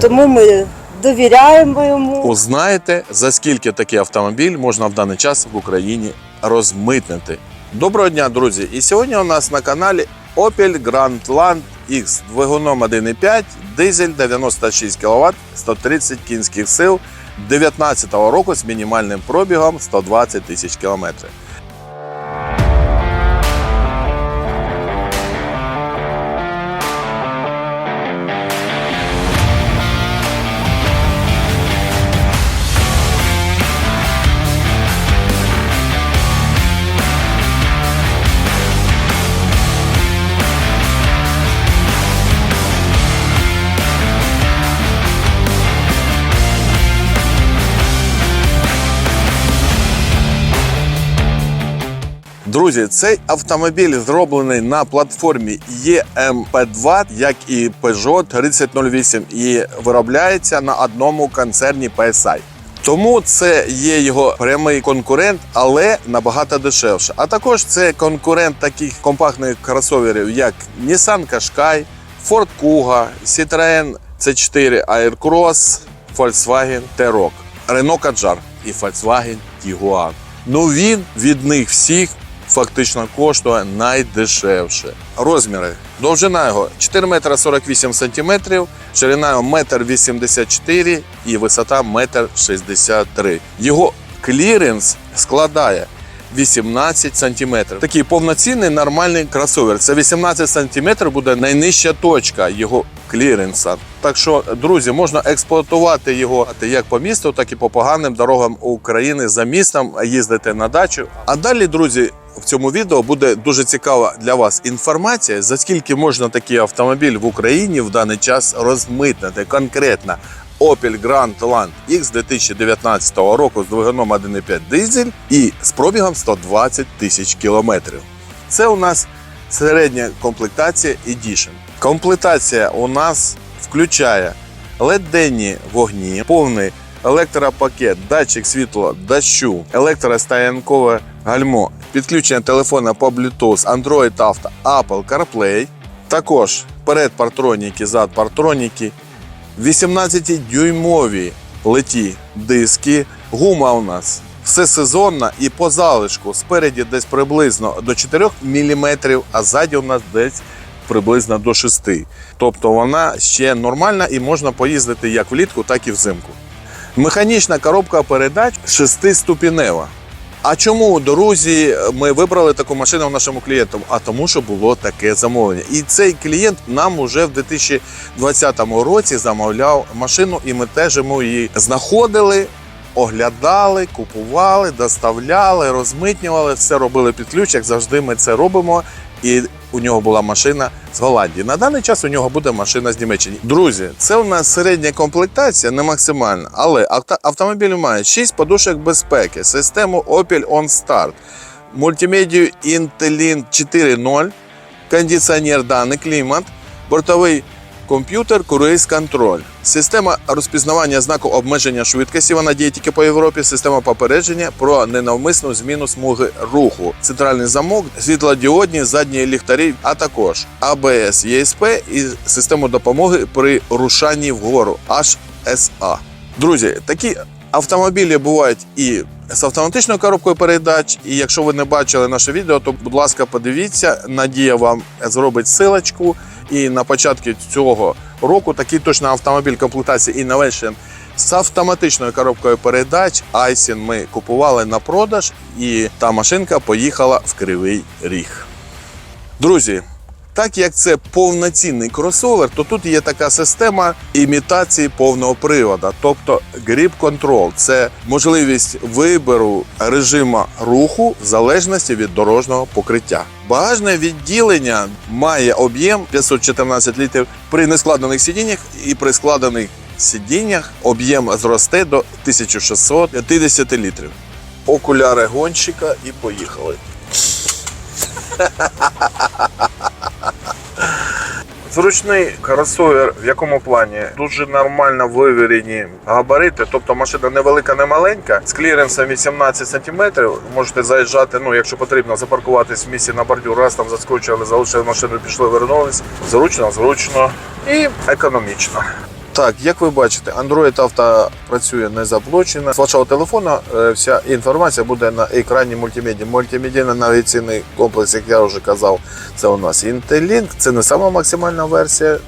Тому ми довіряємо йому. Узнаєте, за скільки такий автомобіль можна в даний час в Україні розмитнити. Доброго дня, друзі! І сьогодні у нас на каналі Opel Grandland X двигуном 1.5, дизель 96 кВт, 130 кінських сил 2019 року з мінімальним пробігом 120 тисяч кілометрів. Друзі, цей автомобіль зроблений на платформі EMP2, як і Peugeot 3008, і виробляється на одному концерні PSI. Тому це є його прямий конкурент, але набагато дешевше. А також це конкурент таких компактних кросоверів, як Nissan Qashqai, Ford Kuga, Citroen C4 Aircross, Volkswagen T-Roc, Renault Kadjar і Volkswagen Tiguan. Ну він від них всіх фактично коштує найдешевше. Розміри. Довжина його 4 метра 48 сантиметрів, ширина його 1 84 і висота 1 63. Його кліренс складає 18 сантиметрів. Такий повноцінний нормальний кросовер. Це 18 сантиметрів буде найнижча точка його кліренса. Так що, друзі, можна експлуатувати його як по місту, так і по поганим дорогам України за містом, їздити на дачу. А далі, друзі, в цьому відео буде дуже цікава для вас інформація, за скільки можна такий автомобіль в Україні в даний час розмитнити конкретно. Opel Grand Land X 2019 року з двигуном 1.5 дизель і з пробігом 120 тисяч кілометрів. Це у нас середня комплектація Edition. Комплектація у нас включає LED-денні вогні, повний електропакет, датчик світло, дощу, електростоянкове гальмо, підключення телефона по Bluetooth, Android Auto, Apple CarPlay, також перед партроніки, зад партроніки, 18-дюймові леті диски, гума у нас все сезонна і по залишку спереді десь приблизно до 4 мм, а ззаді у нас десь приблизно до 6. Тобто вона ще нормальна і можна поїздити як влітку, так і взимку. Механічна коробка передач 6-ступінева. А чому, друзі, ми вибрали таку машину в нашому клієнту? А тому, що було таке замовлення. І цей клієнт нам уже в 2020 році замовляв машину, і ми теж йому її знаходили, оглядали, купували, доставляли, розмитнювали, все робили під ключ, як завжди ми це робимо. І у нього була машина з Голландії. На даний час у нього буде машина з Німеччини. Друзі, це у нас середня комплектація, не максимальна, але авто, автомобіль має 6 подушок безпеки, систему Opel OnStart, мультимедію Intelin 4.0, кондиціонер даний клімат, бортовий комп'ютер, круїз контроль, система розпізнавання знаку обмеження швидкості. Вона діє тільки по Європі. Система попередження про ненавмисну зміну смуги руху, центральний замок, світлодіодні задні ліхтарі, а також АБС, ЄСП і систему допомоги при рушанні вгору HSA. Друзі, такі автомобілі бувають і з автоматичною коробкою передач. І якщо ви не бачили наше відео, то будь ласка, подивіться. Надія вам зробить силочку. І на початку цього року такий точно автомобіль комплектації Innovation з автоматичною коробкою передач Айсін ми купували на продаж, і та машинка поїхала в кривий ріг. Друзі, так як це повноцінний кросовер, то тут є така система імітації повного привода, тобто Grip Control. Це можливість вибору режиму руху в залежності від дорожнього покриття. Багажне відділення має об'єм 514 літрів при нескладених сидіннях і при складених сидіннях об'єм зросте до 1650 літрів. Окуляри гонщика і поїхали. Зручний кросовер в якому плані дуже нормально вивірені габарити, тобто машина невелика, не маленька, з кліренсом 18 см. Можете заїжджати, ну якщо потрібно, запаркуватись в місці на бордюр, раз там заскочили, залишили машину, пішли, вернулись. Зручно, зручно і економічно. Так, як ви бачите, Android авто працює не заблочено. З вашого телефона е, вся інформація буде на екрані мультимедіа. Мультимедійний навігаційний комплекс, як я вже казав, це у нас Intelink. Це не сама максимальна версія,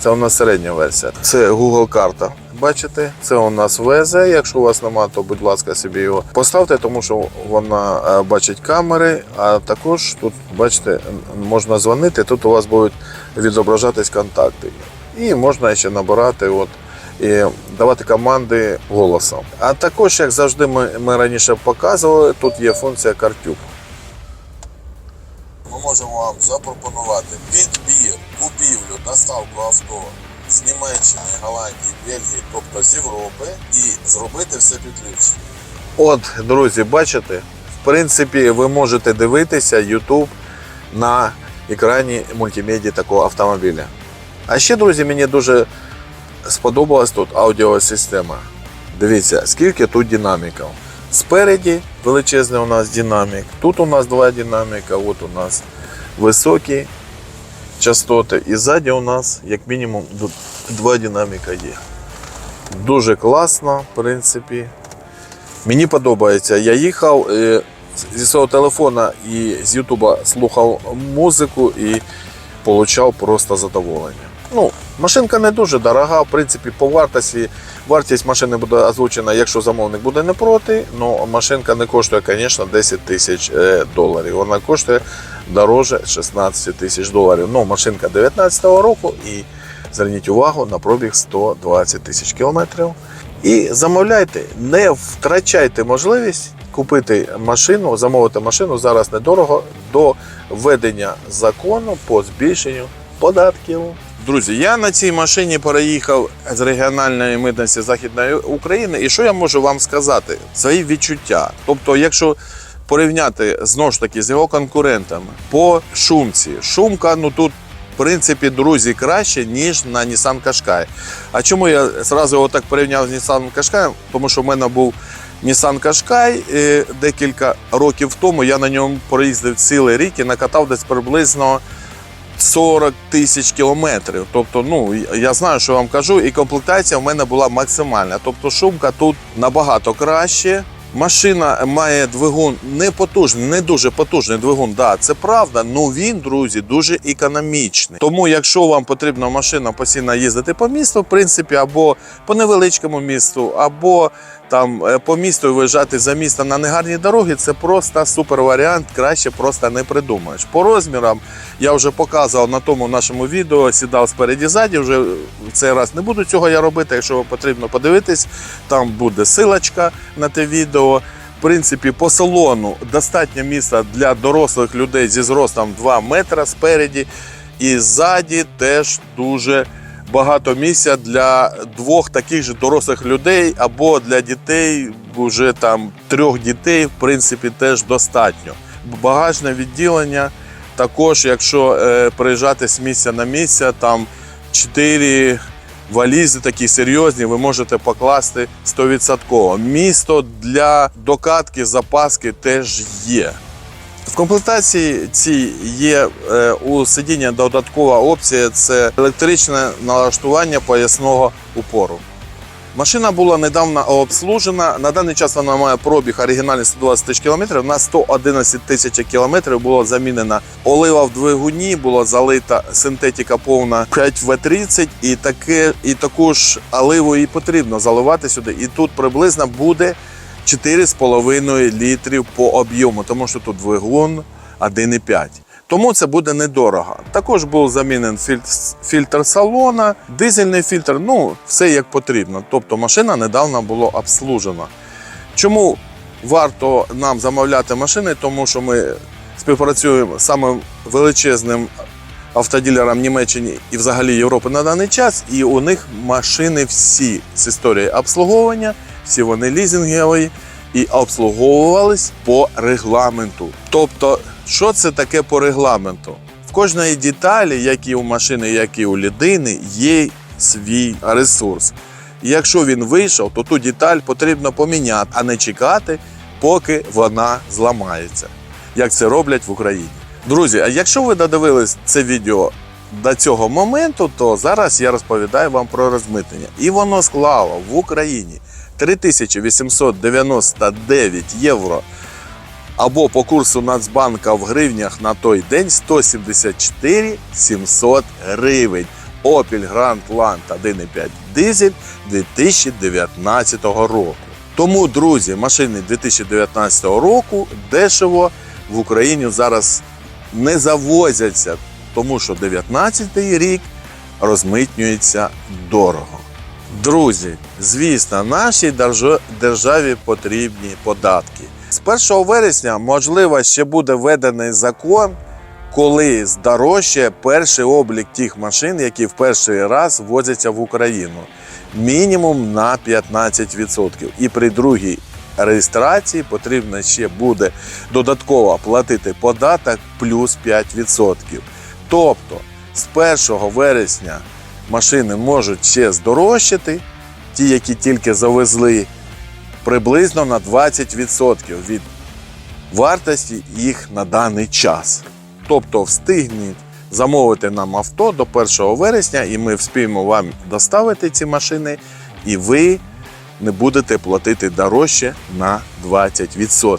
це у нас середня версія. Це Google карта. Бачите, це у нас ВЗ. Якщо у вас немає, то будь ласка, собі його поставте, тому що вона е, бачить камери. А також тут, бачите, можна дзвонити. Тут у вас будуть відображатись контакти. І можна ще набирати от, і давати команди голосом. А також, як завжди, ми, ми раніше показували, тут є функція картюк. Ми можемо вам запропонувати підбір, купівлю, доставку авто з Німеччини, Голландії, Бельгії, тобто з Європи, і зробити все під ключ. От, друзі, бачите, в принципі, ви можете дивитися YouTube на екрані мультимедії такого автомобіля. А ще, друзі, мені дуже сподобалась тут аудіосистема. Дивіться, скільки тут динаміків. Спереді величезний у нас динамік. Тут у нас два динаміка, от у нас високі частоти. І ззаді у нас, як мінімум, два динаміка є. Дуже класно, в принципі. Мені подобається. Я їхав е, зі свого телефона і з Ютуба слухав музику і отримав просто задоволення. Ну, машинка не дуже дорога, в принципі, по вартості. Вартість машини буде озвучена, якщо замовник буде не проти. але машинка не коштує, звісно, 10 тисяч е, доларів. Вона коштує дороже 16 тисяч доларів. Ну, машинка 19-го року і зверніть увагу на пробіг 120 тисяч кілометрів. І замовляйте, не втрачайте можливість купити машину, замовити машину зараз недорого до введення закону по збільшенню податків. Друзі, я на цій машині переїхав з регіональної митниці Західної України. І що я можу вам сказати? Свої відчуття. Тобто, якщо порівняти знову ж таки з його конкурентами по шумці, шумка, ну тут. В принципі, друзі, краще, ніж на Nissan Qashqai. А чому я зразу його так порівняв з Nissan Qashqai? Тому що в мене був Nissan Qashqai декілька років тому. Я на ньому проїздив цілий рік і накатав десь приблизно 40 тисяч кілометрів. Тобто, ну я знаю, що вам кажу, і комплектація в мене була максимальна. Тобто, шумка тут набагато краще. Машина має двигун не потужний, не дуже потужний двигун. Да, це правда. але він, друзі, дуже економічний. Тому, якщо вам потрібна машина постійно їздити по місту, в принципі, або по невеличкому місту, або там е, по місту виїжджати за місто на негарні дороги, це просто супер варіант. Краще просто не придумаєш. По розмірам я вже показував на тому нашому відео, сідав спереді ззаді. Вже в цей раз не буду цього я робити. Якщо вам потрібно подивитись, там буде силочка на те відео. В принципі, по салону достатньо місця для дорослих людей зі зростом 2 метра спереді. І ззаді теж дуже багато місця для двох таких же дорослих людей або для дітей, вже там трьох дітей, в принципі, теж достатньо. Багажне відділення. Також, якщо е, приїжджати з місця на місце, там 4 валізи такі серйозні, ви можете покласти 100%. Місто для докатки, запаски теж є. В комплектації цій є е, у сидіння додаткова опція це електричне налаштування поясного упору. Машина була недавно обслужена. На даний час вона має пробіг оригінальний 120 тисяч кілометрів. На 111 тисяч кілометрів було замінена олива в двигуні, була залита синтетика повна 5В30, і таке, і таку ж оливу і потрібно заливати сюди. І тут приблизно буде 4,5 літрів по об'єму, тому що тут двигун 1,5. Тому це буде недорого. Також був замінений фільтр, салона, дизельний фільтр, ну все як потрібно. Тобто машина недавно була обслужена. Чому варто нам замовляти машини? Тому що ми співпрацюємо з самим величезним автоділером Німеччини і взагалі Європи на даний час. І у них машини всі з історією обслуговування, всі вони лізингові і обслуговувались по регламенту. Тобто, що це таке по регламенту? В кожної деталі, як і у машини, як і у людини, є свій ресурс. І якщо він вийшов, то ту деталь потрібно поміняти, а не чекати, поки вона зламається, як це роблять в Україні. Друзі, а якщо ви додивились це відео до цього моменту, то зараз я розповідаю вам про розмитнення. І воно склало в Україні 3899 євро. Або по курсу Нацбанка в гривнях на той день 174 700 гривень. Opel Grand Land 1.5 дизель 2019 року. Тому, друзі, машини 2019 року дешево в Україні зараз не завозяться, тому що 19 рік розмитнюється дорого. Друзі, звісно, нашій державі потрібні податки. З 1 вересня, можливо, ще буде введений закон, коли здорожчає перший облік тих машин, які в перший раз ввозяться в Україну. Мінімум на 15%. І при другій реєстрації потрібно ще буде додатково платити податок плюс 5%. Тобто з 1 вересня машини можуть ще здорожчати, ті, які тільки завезли, приблизно на 20% від вартості їх на даний час. Тобто встигніть замовити нам авто до 1 вересня, і ми вспіємо вам доставити ці машини, і ви не будете платити дорожче на 20%.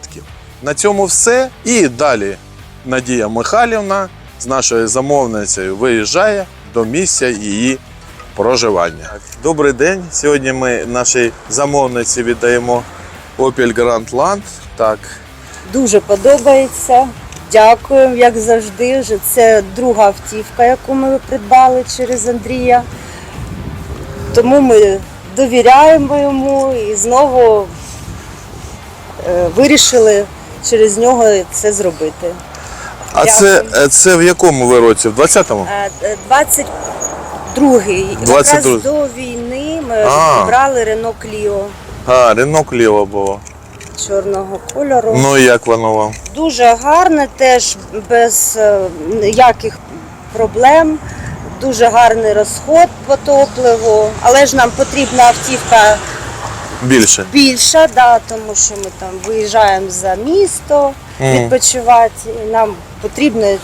На цьому все. І далі Надія Михайлівна з нашою замовницею виїжджає до місця її проживання. Добрий день. Сьогодні ми нашій замовниці віддаємо Opel Grand Land. Так, Дуже подобається. Дякуємо, як завжди. Вже це друга автівка, яку ми придбали через Андрія. Тому ми довіряємо йому і знову е, вирішили через нього це зробити. а це, це в якому ви році? В 20-му? Е, е, 22-й, 22-й. якраз до війни ми А. брали Рено Кліо А, Рено Кліо було. чорного кольору. Ну і як воно вам? Дуже гарне, теж без е, ніяких проблем. Дуже гарний розход по топливу, але ж нам потрібна автівка Більше. більша, да, тому що ми там виїжджаємо за місто Мгм. відпочивати, і нам потрібно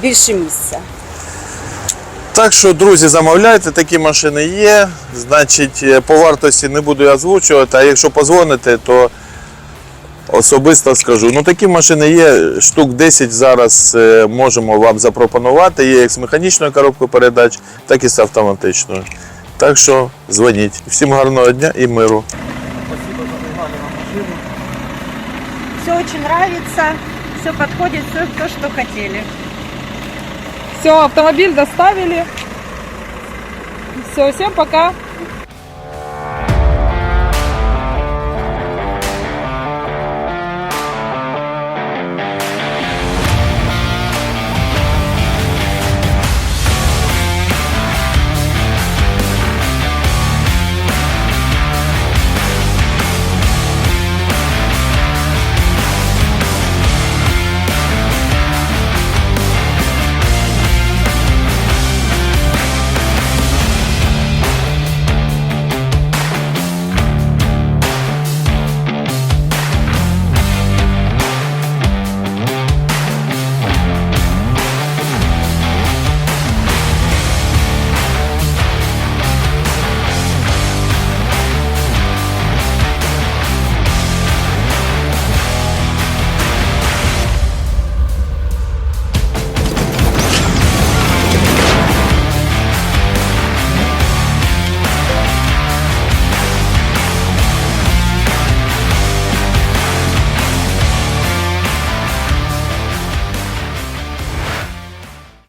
більше місця. Так що, друзі, замовляйте, такі машини є. Значить, е, по вартості не буду я озвучувати, а якщо позвоните, то особисто скажу. Ну, такі машини є, штук 10 зараз е, можемо вам запропонувати. Є як з механічною коробкою передач, так і з автоматичною. Так що дзвоніть. Всім гарного дня і миру. Все дуже подобається, все підходить, все те, що хотіли. Все, автомобиль доставили. Все, всем пока.